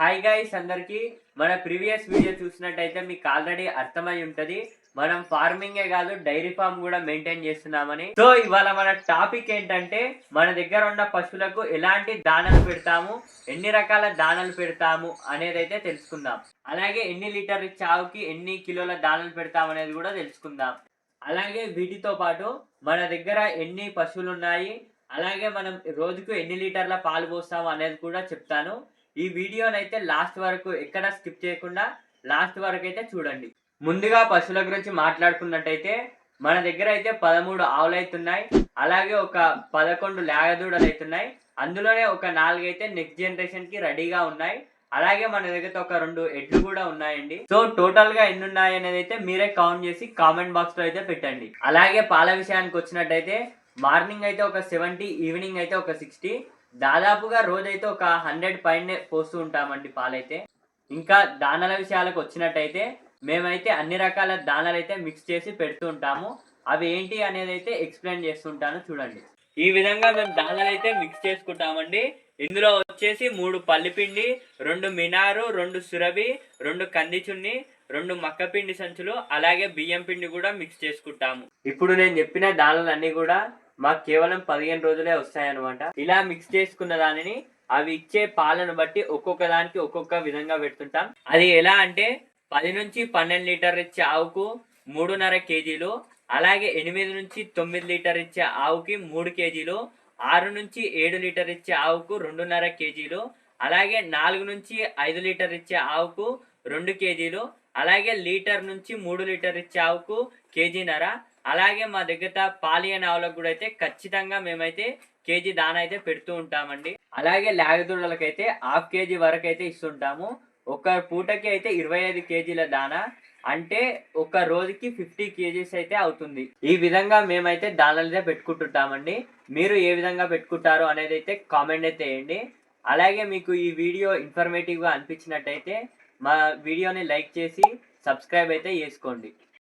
Hi guys అందరికి మన previous video చూసినట్టయితే మీకు ఆల్రెడీ అర్థమై ఉంటది. మనం ఫార్మింగే కాదు డైరీ ఫార్మ్ కూడా మెయింటైన్ చేస్తున్నామని. సో ఇవాళ మన టాపిక్ ఏంటంటే మన దగ్గర ఉన్న పశువులకు ఎలాంటి దాణలు పెడతాము ఎన్ని రకాల దాణలు పెడతాము అనేది అయితే తెలుసుకుందాం. అలాగే ఎన్ని లీటర్ చావుకి ఎన్ని కిలోల దాణలు పెడతాం అనేది కూడా తెలుసుకుందాం. అలాగే వీటితో పాటు మన దగ్గర ఎన్ని పశువులు ఉన్నాయి అలాగే మనం రోజుకు ఎన్ని లీటర్ల పాలు పోస్తాము అనేది కూడా చెప్తాను. ఈ వీడియోనైతే లాస్ట్ వరకు ఎక్కడ స్కిప్ చేయకుండా లాస్ట్ వరకు అయితే చూడండి. ముందుగా పశువుల గురించి మాట్లాడుకున్నట్టయితే మన దగ్గర అయితే పదమూడు ఆవులు అవుతున్నాయి అలాగే ఒక పదకొండు లేగదూడలు అవుతున్నాయి అందులోనే ఒక నాలుగైతే నెక్స్ట్ జనరేషన్కి రెడీగా ఉన్నాయి. అలాగే మన దగ్గర ఒక రెండు ఎడ్లు కూడా ఉన్నాయండి. సో టోటల్గా ఎన్ని ఉన్నాయి అనేది అయితే మీరే కౌంట్ చేసి కామెంట్ బాక్స్లో అయితే పెట్టండి. అలాగే పాల విషయానికి వచ్చినట్టయితే మార్నింగ్ అయితే ఒక సెవెంటీ ఈవినింగ్ అయితే ఒక సిక్స్టీ దాదాపుగా రోజైతే ఒక హండ్రెడ్ పైనే పోస్తూ ఉంటామండి పాలైతే. ఇంకా దానాల విషయాలకు వచ్చినట్టయితే మేమైతే అన్ని రకాల దానాలు అయితే మిక్స్ చేసి పెడుతూ ఉంటాము. అవి ఏంటి అనేది అయితే ఎక్స్ప్లెయిన్ చేస్తుంటాను చూడండి. ఈ విధంగా మేము దానాలు అయితే మిక్స్ చేసుకుంటామండి. ఇందులో వచ్చేసి మూడు పల్లిపిండి రెండు మినారు రెండు సురభి రెండు కందిచున్ని రెండు మక్క పిండి సంచులు అలాగే బియ్యం పిండి కూడా మిక్స్ చేసుకుంటాము. ఇప్పుడు నేను చెప్పిన దానాలన్నీ కూడా మాకు కేవలం పదిహేను రోజులే వస్తాయన్నమాట. ఇలా మిక్స్ చేసుకున్న దానిని అవి ఇచ్చే పాలను బట్టి ఒక్కొక్క దానికి ఒక్కొక్క విధంగా పెడుతుంటాం. అది ఎలా అంటే పది నుంచి పన్నెండు లీటర్ ఇచ్చే ఆవుకు మూడున్నర కేజీలు అలాగే ఎనిమిది నుంచి తొమ్మిది లీటర్ ఇచ్చే ఆవుకి మూడు కేజీలు ఆరు నుంచి ఏడు లీటర్ ఇచ్చే ఆవుకు రెండున్నర కేజీలు అలాగే నాలుగు నుంచి ఐదు లీటర్ ఇచ్చే ఆవుకు రెండు కేజీలు అలాగే లీటర్ నుంచి మూడు లీటర్ ఇచ్చే ఆవుకు కేజీన్నర అలాగే మా దగ్గర పాలియన్ ఆవులకు కూడా అయితే ఖచ్చితంగా మేమైతే కేజీ దాన అయితే పెడుతూ ఉంటామండి. అలాగే లాగదూడలకైతే హాఫ్ కేజీ వరకు అయితే ఇస్తుంటాము. ఒక పూటకి అయితే ఇరవై ఐదు కేజీల దానా అంటే ఒక రోజుకి ఫిఫ్టీ కేజీస్ అయితే అవుతుంది. ఈ విధంగా మేమైతే దానాలైతే పెట్టుకుంటుంటామండి. మీరు ఏ విధంగా పెట్టుకుంటారు అనేది అయితే కామెంట్ అయితే వేయండి అలాగే మీకు ఈ వీడియో ఇన్ఫర్మేటివ్గా అనిపించినట్టయితే మా వీడియోని లైక్ చేసి సబ్స్క్రైబ్ అయితే చేసుకోండి.